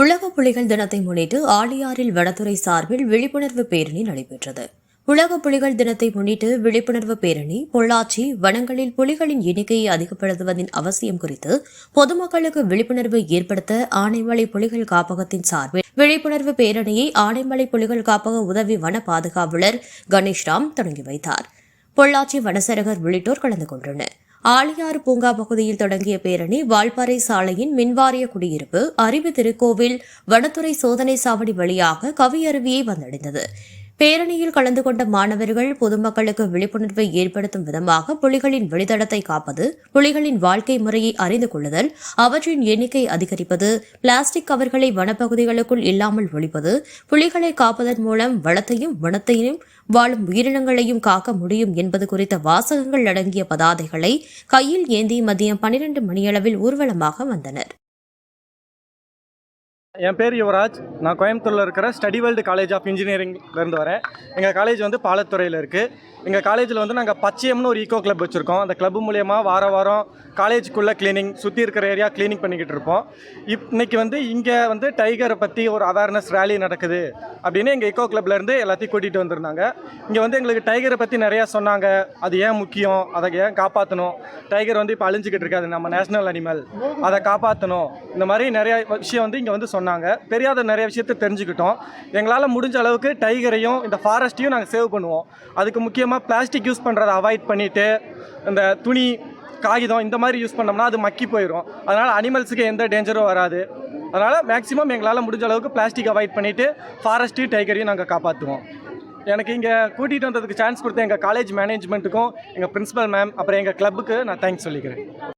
உலக புலிகள் தினத்தை முன்னிட்டு ஆழியாறில் வனத்துறை சார்பில் விழிப்புணர்வு பேரணி நடைபெற்றது. உலக புலிகள் தினத்தை முன்னிட்டு விழிப்புணர்வு பேரணி பொள்ளாச்சி வனங்களில் புலிகளின் எண்ணிக்கையை அதிகப்படுத்துவதின் அவசியம் குறித்து பொதுமக்களுக்கு விழிப்புணர்வு ஏற்படுத்த ஆனைமலை புலிகள் காப்பகத்தின் சார்பில் விழிப்புணர்வு பேரணியை ஆனைமலை புலிகள் காப்பக உதவி வன பாதுகாவலர் கணேஷ்ராம் தொடங்கி வைத்தார். பொள்ளாச்சி வனசரகர் உள்ளிட்டோர் கலந்து கொண்டனர். ஆழியாறு பூங்கா பகுதியில் தொடங்கிய பேரணி வால்பாறை சாலையின் மின்வாரிய குடியிருப்பு அறிவு திருக்கோவில் வனத்துறை சோதனை சாவடி வழியாக கவியருவியை வந்தடைந்தது. பேரணியில் கலந்து கொண்ட மாணவர்கள் பொதுமக்களுக்கு விழிப்புணர்வை ஏற்படுத்தும் விதமாக புலிகளின் வெளித்தடத்தை காப்பது புலிகளின் வாழ்க்கை முறையை அறிந்து கொள்ளுதல் அவற்றின் எண்ணிக்கை அதிகரிப்பது பிளாஸ்டிக் கவர்களை வனப்பகுதிகளுக்குள் இல்லாமல் ஒழிப்பது புலிகளை காப்பதன் மூலம் வளத்தையும் வனத்தையும் வாழும் உயிரினங்களையும் காக்க முடியும் என்பது குறித்த வாசகங்கள் அடங்கிய பதாதைகளை கையில் ஏந்தி மதியம் பனிரெண்டு மணியளவில் ஊர்வலமாக வந்தனர். என் பேர் யுவராஜ். நான் கோயம்புத்தூரில் இருக்கிற ஸ்டடி வேர்ல்டு காலேஜ் ஆஃப் இன்ஜினியரிங்லேருந்து வரேன். எங்கள் காலேஜ் வந்து பாலத்துறையில் இருக்குது எங்கள் காலேஜில் வந்து நாங்கள் பச்சையம்னு ஒரு ஈகோ கிளப் வச்சுருக்கோம். அந்த கிளப் மூலயமா வார வாரம் காலேஜுக்குள்ளே க்ளீனிங் சுற்றி இருக்கிற ஏரியா க்ளீனிங் பண்ணிக்கிட்டு இருப்போம். இப் இன்னைக்கு வந்து இங்கே வந்து டைகரை பற்றி ஒரு அவேர்னஸ் ரேலி நடக்குது. அப்படின்னு எங்கள் எக்கோ கிளப்லேருந்து எல்லாத்தையும் கூட்டிகிட்டு வந்திருந்தாங்க. இங்கே வந்து எங்களுக்கு டைகரை பற்றி நிறையா சொன்னாங்க. அது ஏன் முக்கியம்? அதை ஏன் காப்பாற்றணும் டைகர் வந்து இப்போ அழிஞ்சிக்கிட்டு இருக்காது நம்ம நேஷனல் அனிமல் அதை காப்பாற்றணும் இந்த மாதிரி நிறைய விஷயம் வந்து இங்கே வந்து சொன்னாங்க. தெரியாத நிறைய விஷயத்த தெரிஞ்சுக்கிட்டோம். எங்களால் முடிஞ்ச அளவுக்கு டைகரையும் இந்த ஃபாரஸ்ட்டையும் நாங்கள் சேவ் பண்ணுவோம். அதுக்கு முக்கியமாக பிளாஸ்டிக் யூஸ் பண்ணுறதை அவாய்ட் பண்ணிவிட்டு இந்த துணி காகிதம் இந்த மாதிரி யூஸ் பண்ணோம்னா அது மக்கி போயிடும் அதனால் அனிமல்ஸுக்கு எந்த டேஞ்சரும் வராது. அதனால் மேக்ஸிமம் எங்களால் முடிஞ்ச அளவுக்கு பிளாஸ்டிக் அவாய்ட் பண்ணிவிட்டு ஃபாரஸ்ட்டையும் டைகரையும் நாங்கள் காப்பாற்றுவோம் எனக்கு இங்கே கூட்டிகிட்டு வந்ததுக்கு சான்ஸ் கொடுத்த எங்கள் காலேஜ் மேனேஜ்மெண்ட்டுக்கும் எங்கள் பிரின்ஸிபல் மேம் அப்புறம் எங்கள் கிளப்புக்கு நான் தேங்க்ஸ் சொல்லிக்கிறேன்.